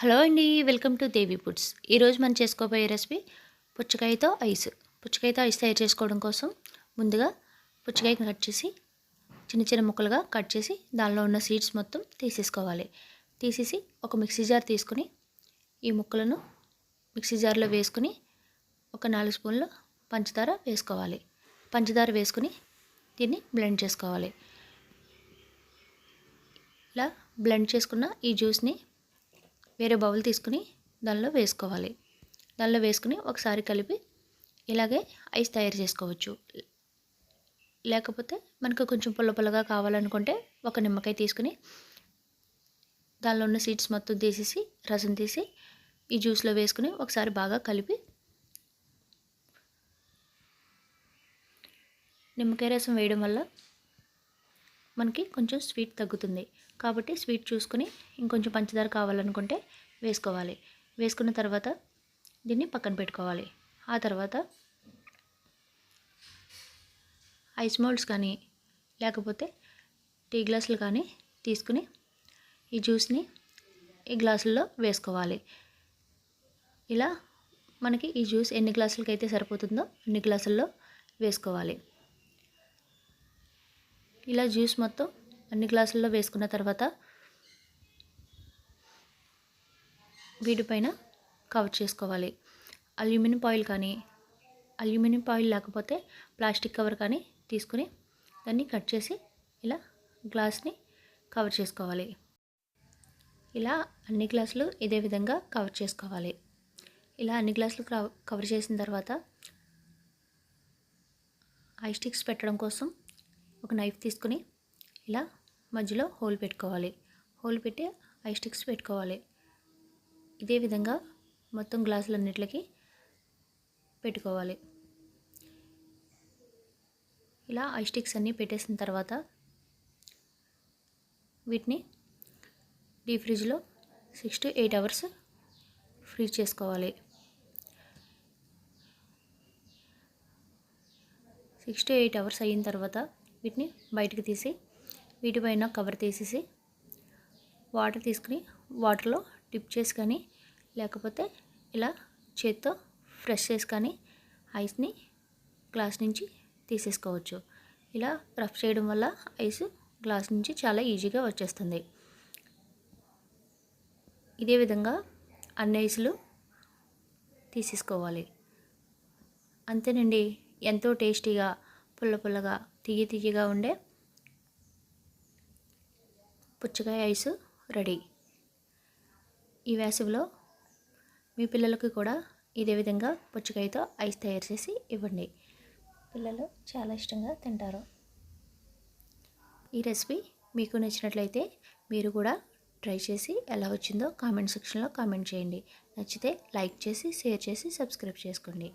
Hello అండి welcome to Devi foods. ఈరోజు మనం చేసుకోబోయే రెసిపీ పుచ్చకాయతో ఐస్. పుచ్చకాయతో ఐస్ తయారు చేసుకోవడం కోసం ముందుగా పుచ్చకాయ కట్ చేసి చిన్న చిన్న ముక్కలుగా కట్ చేసి దానిలో ఉన్న సీడ్స్ మొత్తం తీసేసుకోవాలి. తీసేసి ఒక మిక్సీ జార్ తీసుకుని ఈ ముక్కలను మిక్సీ జార్లో వేసుకుని ఒక నాలుగు స్పూన్లు పంచదార వేసుకోవాలి. పంచదార వేసుకుని దీన్ని బ్లెండ్ చేసుకోవాలి. ఇలా బ్లెండ్ చేసుకున్న ఈ జ్యూస్ని వేరే బౌల్ తీసుకుని దానిలో వేసుకోవాలి. దానిలో వేసుకుని ఒకసారి కలిపి ఇలాగే ఐస్ తయారు చేసుకోవచ్చు. లేకపోతే మనకు కొంచెం పుల్ల పుల్లగా కావాలనుకుంటే ఒక నిమ్మకాయ తీసుకుని దానిలో ఉన్న సీడ్స్ మొత్తం తీసేసి రసం తీసి ఈ జ్యూస్లో వేసుకుని ఒకసారి బాగా కలిపి నిమ్మకాయ రసం వేయడం వల్ల మనకి కొంచెం స్వీట్ తగ్గుతుంది. కాబట్టి స్వీట్ చూసుకుని ఇంకొంచెం పంచదార కావాలనుకుంటే వేసుకోవాలి. వేసుకున్న తర్వాత దీన్ని పక్కన పెట్టుకోవాలి. ఆ తర్వాత ఐస్ మోల్డ్స్ కానీ లేకపోతే టీ గ్లాసులు కానీ తీసుకుని ఈ జ్యూస్ని ఈ గ్లాసుల్లో వేసుకోవాలి. ఇలా మనకి ఈ జ్యూస్ ఎన్ని గ్లాసులకి అయితే సరిపోతుందో అన్ని గ్లాసుల్లో వేసుకోవాలి. ఇలా జ్యూస్ మొత్తం అన్ని గ్లాసుల్లో వేసుకున్న తర్వాత వీటిపైన కవర్ చేసుకోవాలి. అల్యూమినియం ఆయిల్ కానీ అల్యూమినియం ఆయిల్ లేకపోతే ప్లాస్టిక్ కవర్ కానీ తీసుకుని దాన్ని కట్ చేసి ఇలా గ్లాస్ని కవర్ చేసుకోవాలి. ఇలా అన్ని గ్లాసులు ఇదే విధంగా కవర్ చేసుకోవాలి. ఇలా అన్ని గ్లాసులు కవర్ చేసిన తర్వాత ఐ స్టిక్స్ పెట్టడం కోసం ఒక నైఫ్ తీసుకుని ఇలా మధ్యలో హోల్ పెట్టుకోవాలి. హోల్ పెట్టి ఐ స్టిక్స్ పెట్టుకోవాలి. ఇదే విధంగా మొత్తం గ్లాసులన్నిటికి పెట్టుకోవాలి. ఇలా ఐ స్టిక్స్ అన్నీ పెట్టేసిన తర్వాత వీటిని డీప్ ఫ్రిడ్జ్లో six to eight hours freeze చేసుకోవాలి. సిక్స్ టు ఎయిట్ అవర్స్ అయిన తర్వాత వీటిని బయటకు తీసి వీటిపైన కవర్ తీసేసి వాటర్ తీసుకుని వాటర్లో డిప్ చేసి కానీ లేకపోతే ఇలా చేత్తో ఫ్రెష్ చేసి కానీ ఐస్ని గ్లాస్ నుంచి తీసేసుకోవచ్చు. ఇలా రఫ్ చేయడం వల్ల ఐస్ గ్లాస్ నుంచి చాలా ఈజీగా వచ్చేస్తుంది. ఇదే విధంగా అన్ని ఐసులు తీసేసుకోవాలి. అంతేనండి ఎంతో టేస్టీగా పుల్ల పుల్లగా తీయ తీయగా ఉండే పుచ్చకాయ ఐస్ రెడీ. ఈ వేసవిలో మీ పిల్లలకు కూడా ఇదే విధంగా పుచ్చకాయతో ఐస్ తయారు చేసి ఇవ్వండి. పిల్లలు చాలా ఇష్టంగా తింటారు. ఈ రెసిపీ మీకు నచ్చినట్లయితే మీరు కూడా ట్రై చేసి ఎలా వచ్చిందో కామెంట్ సెక్షన్లో కామెంట్ చేయండి. నచ్చితే లైక్ చేసి షేర్ చేసి సబ్స్క్రైబ్ చేసుకోండి.